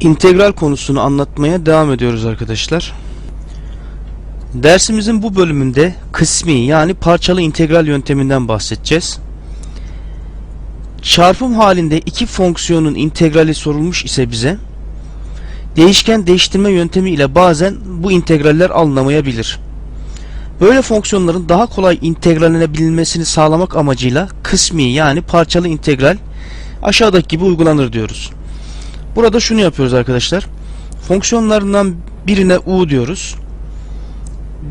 İntegral konusunu anlatmaya devam ediyoruz arkadaşlar. Dersimizin bu bölümünde kısmi yani parçalı integral yönteminden bahsedeceğiz. Çarpım halinde iki fonksiyonun integrali sorulmuş ise bize değişken değiştirme yöntemi ile bazen bu integraller alınamayabilir. Böyle fonksiyonların daha kolay integrallenebilmesini sağlamak amacıyla kısmi yani parçalı integral aşağıdaki gibi uygulanır diyoruz. Burada şunu yapıyoruz arkadaşlar. Fonksiyonlarından birine u diyoruz.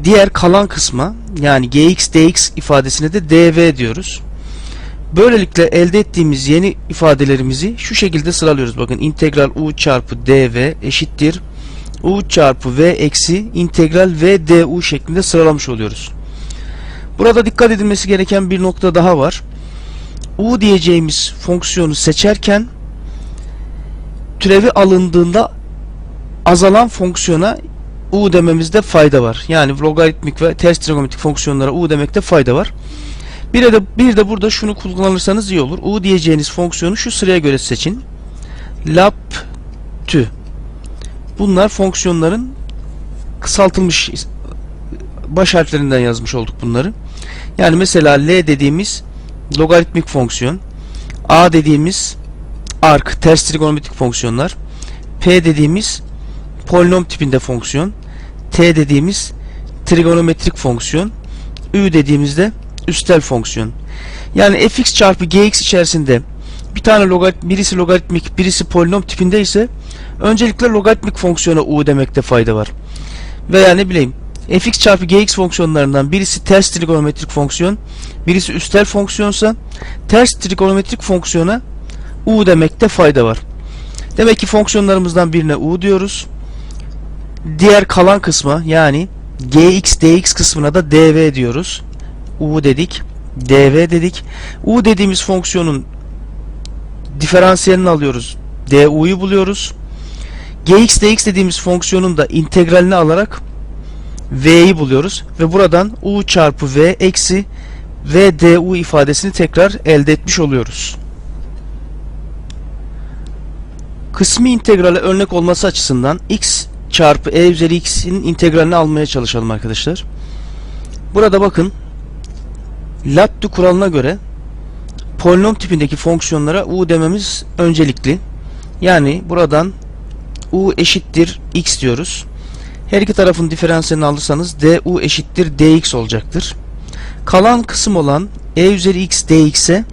Diğer kalan kısma yani gx dx ifadesine de dv diyoruz. Böylelikle elde ettiğimiz yeni ifadelerimizi şu şekilde sıralıyoruz. Bakın integral u çarpı dv eşittir u çarpı v eksi integral v du şeklinde sıralamış oluyoruz. Burada dikkat edilmesi gereken bir nokta daha var. u diyeceğimiz fonksiyonu seçerken türevi alındığında azalan fonksiyona u dememizde fayda var. Yani logaritmik ve ters trigonometrik fonksiyonlara u demekte fayda var. Bir de bir de burada şunu kullanırsanız iyi olur. u diyeceğiniz fonksiyonu şu sıraya göre seçin. Lap tü. Bunlar fonksiyonların kısaltılmış baş harflerinden yazmış olduk bunları. Yani mesela L dediğimiz logaritmik fonksiyon, A dediğimiz arc ters trigonometrik fonksiyonlar, P dediğimiz polinom tipinde fonksiyon, T dediğimiz trigonometrik fonksiyon, Ü dediğimizde üstel fonksiyon. Yani fx çarpı gx içerisinde bir tane logarit birisi logaritmik, birisi polinom tipinde ise öncelikle logaritmik fonksiyona u demekte fayda var. Veya ne bileyim fx çarpı gx fonksiyonlarından birisi ters trigonometrik fonksiyon, birisi üstel fonksiyonsa ters trigonometrik fonksiyona u demekte fayda var. Demek ki fonksiyonlarımızdan birine u diyoruz. Diğer kalan kısma yani gx dx kısmına da dv diyoruz. u dedik, dv dedik. u dediğimiz fonksiyonun diferansiyelini alıyoruz. du'yu buluyoruz. gx dx dediğimiz fonksiyonun da integralini alarak v'yi buluyoruz ve buradan u çarpı v eksi v du ifadesini tekrar elde etmiş oluyoruz. Kısmi integrale örnek olması açısından x çarpı e üzeri x'in integralini almaya çalışalım arkadaşlar. Burada bakın Lattu kuralına göre polinom tipindeki fonksiyonlara u dememiz öncelikli. Yani buradan u eşittir x diyoruz. Her iki tarafın diferansiyelini alırsanız du eşittir dx olacaktır. Kalan kısım olan e üzeri x dx'e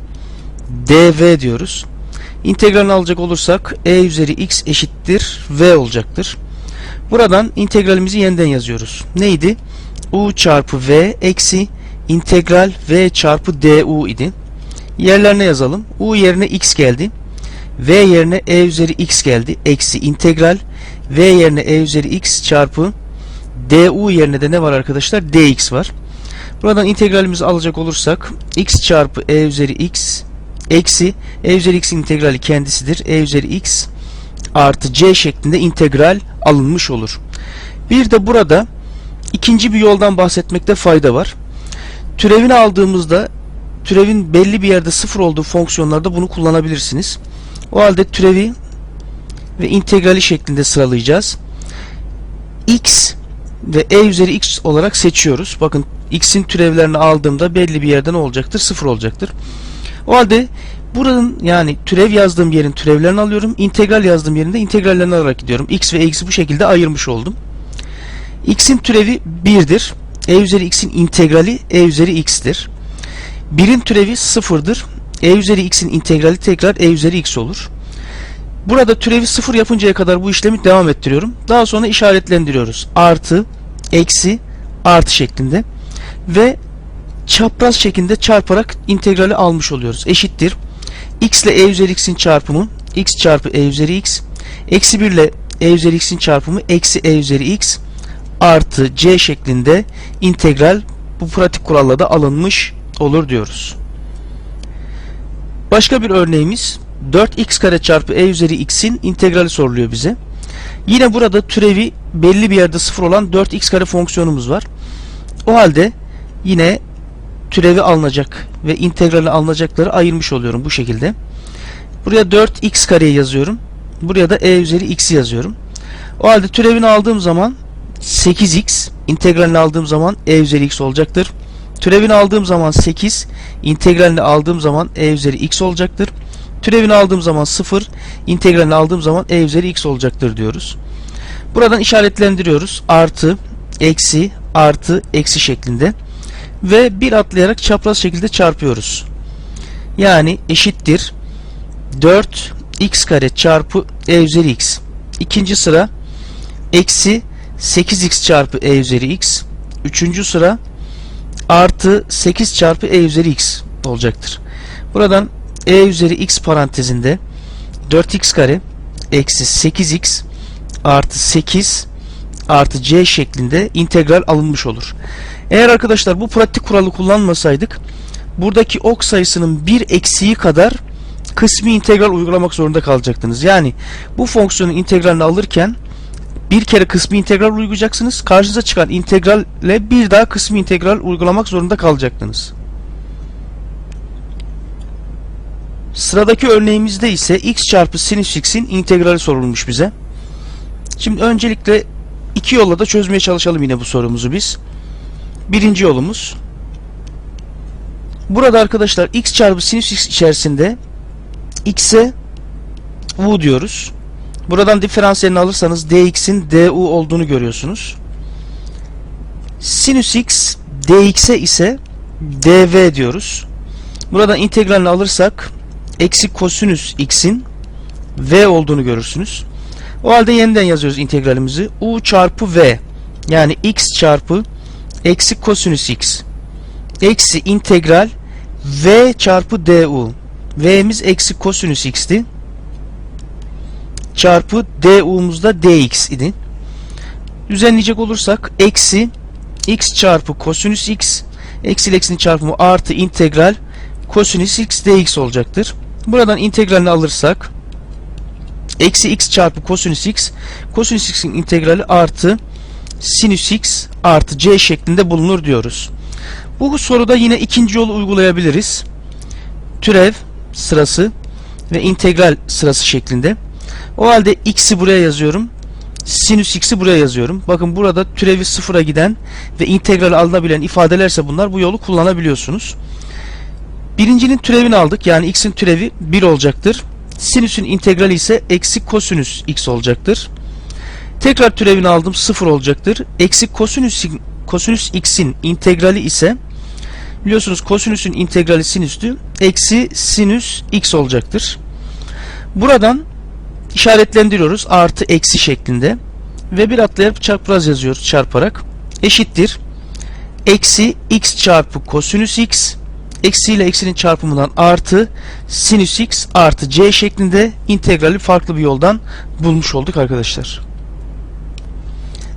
dv diyoruz. İntegralini alacak olursak e üzeri x eşittir v olacaktır. Buradan integralimizi yeniden yazıyoruz. Neydi? u çarpı v eksi integral v çarpı du idi. Yerlerine yazalım. u yerine x geldi. v yerine e üzeri x geldi. Eksi integral v yerine e üzeri x çarpı du yerine de ne var arkadaşlar? dx var. Buradan integralimizi alacak olursak x çarpı e üzeri x eksi e üzeri x integrali kendisidir. e üzeri x artı c şeklinde integral alınmış olur. Bir de burada ikinci bir yoldan bahsetmekte fayda var. Türevini aldığımızda türevin belli bir yerde sıfır olduğu fonksiyonlarda bunu kullanabilirsiniz. O halde türevi ve integrali şeklinde sıralayacağız. x ve e üzeri x olarak seçiyoruz. Bakın x'in türevlerini aldığımda belli bir yerden olacaktır? Sıfır olacaktır. O halde buranın yani türev yazdığım yerin türevlerini alıyorum. integral yazdığım yerinde integrallerini alarak gidiyorum. x ve x'i bu şekilde ayırmış oldum. x'in türevi 1'dir. e üzeri x'in integrali e üzeri x'tir. 1'in türevi 0'dır. e üzeri x'in integrali tekrar e üzeri x olur. Burada türevi 0 yapıncaya kadar bu işlemi devam ettiriyorum. Daha sonra işaretlendiriyoruz. Artı, eksi, artı şeklinde. Ve çapraz şeklinde çarparak integrali almış oluyoruz. Eşittir. x ile e üzeri x'in çarpımı x çarpı e üzeri x. Eksi 1 ile e üzeri x'in çarpımı eksi e üzeri x artı c şeklinde integral bu pratik kuralla da alınmış olur diyoruz. Başka bir örneğimiz 4x kare çarpı e üzeri x'in integrali soruluyor bize. Yine burada türevi belli bir yerde sıfır olan 4x kare fonksiyonumuz var. O halde yine türevi alınacak ve integrali alınacakları ayırmış oluyorum bu şekilde. Buraya 4x kareyi yazıyorum. Buraya da e üzeri x'i yazıyorum. O halde türevini aldığım zaman 8x, integralini aldığım zaman e üzeri x olacaktır. Türevini aldığım zaman 8, integralini aldığım zaman e üzeri x olacaktır. Türevini aldığım zaman 0, integralini aldığım zaman e üzeri x olacaktır diyoruz. Buradan işaretlendiriyoruz. Artı, eksi, artı, eksi şeklinde. Ve bir atlayarak çapraz şekilde çarpıyoruz. Yani eşittir 4 x kare çarpı e üzeri x. İkinci sıra eksi 8x çarpı e üzeri x. Üçüncü sıra artı 8 çarpı e üzeri x olacaktır. Buradan e üzeri x parantezinde 4x kare eksi 8x artı 8 artı c şeklinde integral alınmış olur. Eğer arkadaşlar bu pratik kuralı kullanmasaydık buradaki ok sayısının bir eksiği kadar kısmi integral uygulamak zorunda kalacaktınız. Yani bu fonksiyonun integralini alırken bir kere kısmi integral uygulayacaksınız. Karşınıza çıkan integralle bir daha kısmi integral uygulamak zorunda kalacaktınız. Sıradaki örneğimizde ise x çarpı sinüs x'in integrali sorulmuş bize. Şimdi öncelikle iki yolla da çözmeye çalışalım yine bu sorumuzu biz. Birinci yolumuz. Burada arkadaşlar x çarpı sinüs x içerisinde x'e u diyoruz. Buradan diferansiyelini alırsanız dx'in du olduğunu görüyorsunuz. Sinüs x dx'e ise dv diyoruz. Buradan integralini alırsak eksi kosinüs x'in v olduğunu görürsünüz. O halde yeniden yazıyoruz integralimizi. u çarpı v yani x çarpı eksi kosinüs x eksi integral v çarpı du v'miz eksi kosinüs x'ti çarpı du'muz da dx idi. Düzenleyecek olursak eksi x çarpı kosinüs x eksi eksinin çarpımı artı integral kosinüs x dx olacaktır. Buradan integralini alırsak eksi x çarpı kosinüs x kosinüs x'in integrali artı sinüs x artı c şeklinde bulunur diyoruz. Bu soruda yine ikinci yolu uygulayabiliriz. Türev sırası ve integral sırası şeklinde. O halde x'i buraya yazıyorum. Sinüs x'i buraya yazıyorum. Bakın burada türevi sıfıra giden ve integral alınabilen ifadelerse bunlar bu yolu kullanabiliyorsunuz. Birincinin türevini aldık. Yani x'in türevi 1 olacaktır. Sinüsün integrali ise eksi kosinüs x olacaktır. Tekrar türevini aldım 0 olacaktır. Eksi kosinüs, kosinüs x'in integrali ise biliyorsunuz kosinüsün integrali sinüstü. Eksi sinüs x olacaktır. Buradan işaretlendiriyoruz artı eksi şeklinde ve bir atlayıp çarpraz yazıyoruz çarparak eşittir eksi x çarpı kosinüs x eksi ile eksinin çarpımından artı sinüs x artı c şeklinde integrali farklı bir yoldan bulmuş olduk arkadaşlar.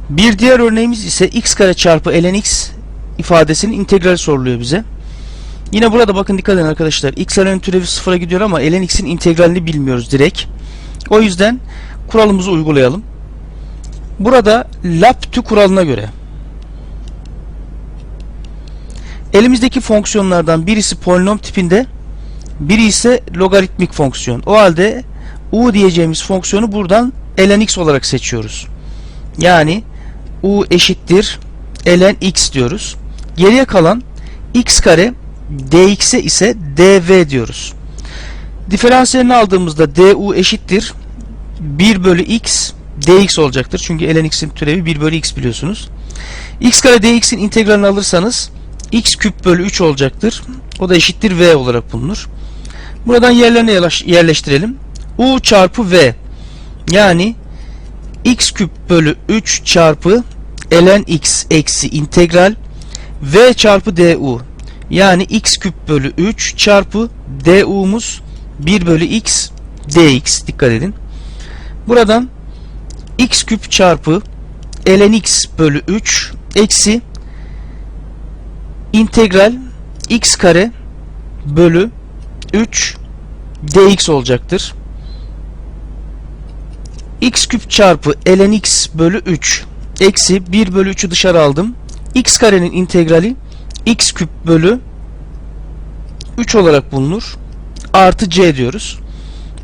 Bir diğer örneğimiz ise x kare çarpı ln x ifadesinin integrali soruluyor bize. Yine burada bakın dikkat edin arkadaşlar. x ln türevi sıfıra gidiyor ama ln x'in integralini bilmiyoruz direkt. O yüzden kuralımızı uygulayalım. Burada LAPTÜ kuralına göre elimizdeki fonksiyonlardan birisi polinom tipinde biri ise logaritmik fonksiyon. O halde u diyeceğimiz fonksiyonu buradan ln x olarak seçiyoruz. Yani u eşittir ln x diyoruz. Geriye kalan x kare dx'e ise dv diyoruz. Diferansiyelini aldığımızda du eşittir 1 bölü x dx olacaktır. Çünkü ln x'in türevi 1 bölü x biliyorsunuz. x kare dx'in integralini alırsanız x küp bölü 3 olacaktır. O da eşittir v olarak bulunur. Buradan yerlerine yerleştirelim. u çarpı v yani x küp bölü 3 çarpı ln x eksi integral v çarpı du yani x küp bölü 3 çarpı du'muz 1 bölü x dx dikkat edin. Buradan x küp çarpı ln x bölü 3 eksi integral x kare bölü 3 dx olacaktır. x küp çarpı ln x bölü 3 eksi 1 bölü 3'ü dışarı aldım. x karenin integrali x küp bölü 3 olarak bulunur. Artı c diyoruz.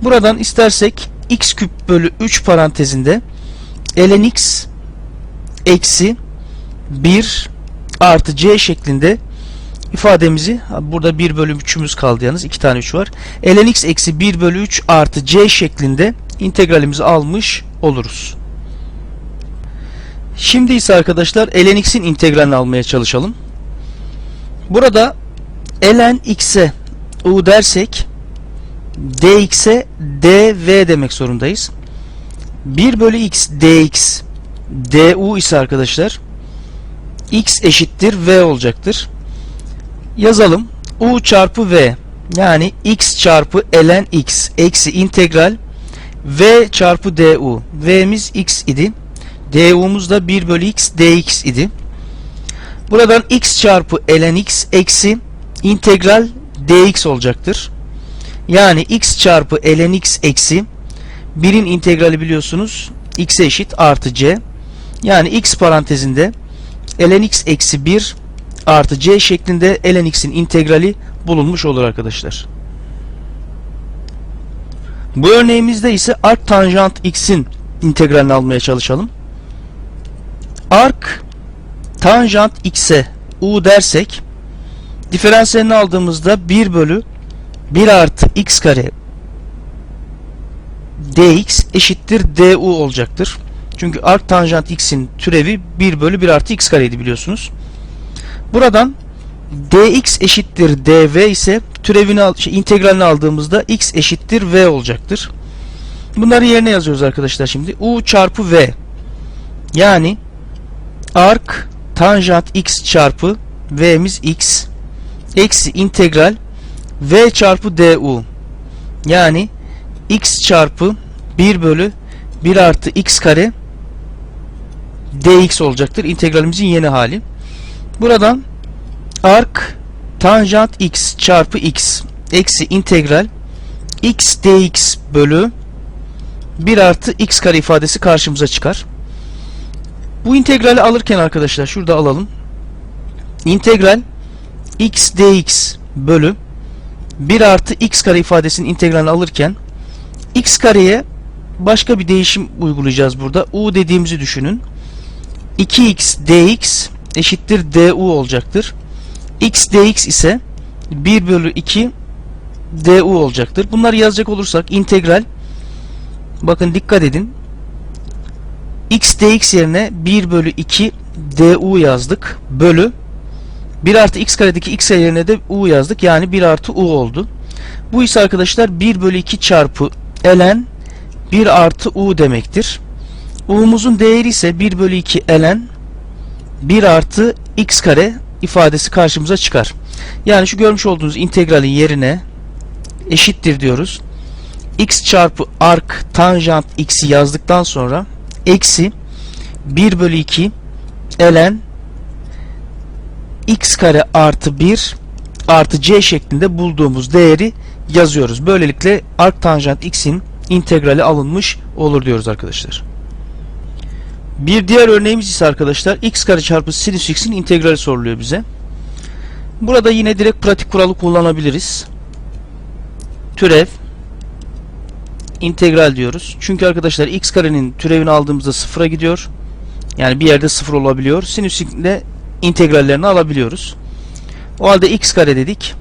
Buradan istersek x küp bölü 3 parantezinde ln x eksi 1 artı c şeklinde ifademizi burada 1 bölü 3'ümüz kaldı yalnız 2 tane 3 var. ln x eksi 1 bölü 3 artı c şeklinde integralimizi almış oluruz. Şimdi ise arkadaşlar ln x'in integralini almaya çalışalım. Burada ln x'e u dersek dx'e dv demek zorundayız. 1 bölü x dx du ise arkadaşlar x eşittir v olacaktır. Yazalım. u çarpı v yani x çarpı ln x eksi integral v çarpı du. v'miz x idi. du'muz da 1 bölü x dx idi. Buradan x çarpı ln x eksi integral dx olacaktır. Yani x çarpı ln x eksi 1'in integrali biliyorsunuz x'e eşit artı c. Yani x parantezinde ln x eksi 1 artı c şeklinde ln x'in integrali bulunmuş olur arkadaşlar. Bu örneğimizde ise arc tanjant x'in integralini almaya çalışalım. Arc tanjant x'e u dersek diferansiyelini aldığımızda 1 bölü 1 artı x kare dx eşittir du olacaktır. Çünkü arc tanjant x'in türevi 1 bölü 1 artı x kareydi biliyorsunuz. Buradan dx eşittir dv ise türevini şey, integralini aldığımızda x eşittir v olacaktır. Bunları yerine yazıyoruz arkadaşlar şimdi. u çarpı v yani arc tanjant x çarpı v'miz x eksi integral v çarpı du yani x çarpı 1 bölü 1 artı x kare dx olacaktır. İntegralimizin yeni hali. Buradan arc tanjant x çarpı x eksi integral x dx bölü 1 artı x kare ifadesi karşımıza çıkar. Bu integrali alırken arkadaşlar şurada alalım. İntegral x dx bölü 1 artı x kare ifadesinin integralini alırken x kareye başka bir değişim uygulayacağız burada. u dediğimizi düşünün. 2x dx eşittir du olacaktır. x dx ise 1 bölü 2 du olacaktır. Bunları yazacak olursak integral bakın dikkat edin x dx yerine 1 bölü 2 du yazdık. Bölü 1 artı x karedeki x yerine de u yazdık. Yani 1 artı u oldu. Bu ise arkadaşlar 1 bölü 2 çarpı ln 1 artı u demektir. U'muzun değeri ise 1 bölü 2 ln 1 artı x kare ifadesi karşımıza çıkar. Yani şu görmüş olduğunuz integralin yerine eşittir diyoruz. x çarpı arc tanjant x'i yazdıktan sonra eksi 1 bölü 2 ln x kare artı 1 artı c şeklinde bulduğumuz değeri yazıyoruz. Böylelikle arc tanjant x'in integrali alınmış olur diyoruz arkadaşlar. Bir diğer örneğimiz ise arkadaşlar x kare çarpı sinüs x'in integrali soruluyor bize. Burada yine direkt pratik kuralı kullanabiliriz. Türev integral diyoruz. Çünkü arkadaşlar x karenin türevini aldığımızda sıfıra gidiyor. Yani bir yerde sıfır olabiliyor. Sinüs de integrallerini alabiliyoruz. O halde x kare dedik.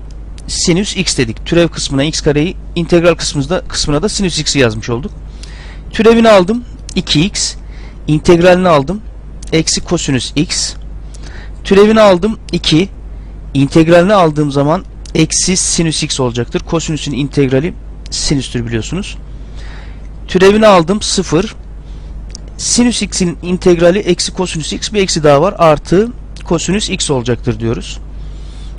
Sinüs x dedik. Türev kısmına x kareyi, integral kısmında kısmına da sinüs x'i yazmış olduk. Türevini aldım 2x. İntegralini aldım eksi kosinüs x. Türevini aldım 2. integralini aldığım zaman eksi sinüs x olacaktır. Kosinüsün integrali sinüstür biliyorsunuz. Türevini aldım 0. Sinüs x'in integrali eksi kosinüs x bir eksi daha var. Artı kosinüs x olacaktır diyoruz.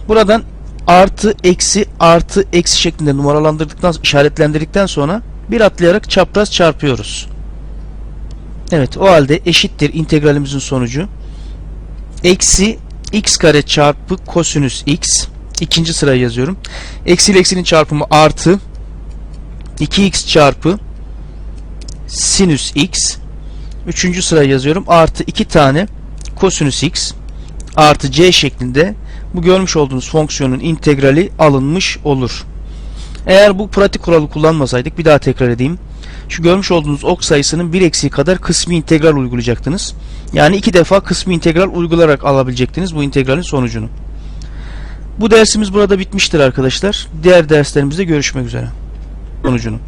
Buradan artı eksi artı eksi şeklinde numaralandırdıktan işaretlendirdikten sonra bir atlayarak çapraz çarpıyoruz. Evet o halde eşittir integralimizin sonucu. Eksi x kare çarpı kosinüs x. ikinci sıraya yazıyorum. Eksi ile eksinin çarpımı artı 2x çarpı sinüs x. Üçüncü sıraya yazıyorum. Artı 2 tane kosinüs x artı c şeklinde bu görmüş olduğunuz fonksiyonun integrali alınmış olur. Eğer bu pratik kuralı kullanmasaydık bir daha tekrar edeyim. Şu görmüş olduğunuz ok sayısının bir eksiği kadar kısmi integral uygulayacaktınız. Yani iki defa kısmi integral uygularak alabilecektiniz bu integralin sonucunu. Bu dersimiz burada bitmiştir arkadaşlar. Diğer derslerimizde görüşmek üzere. Sonucunu.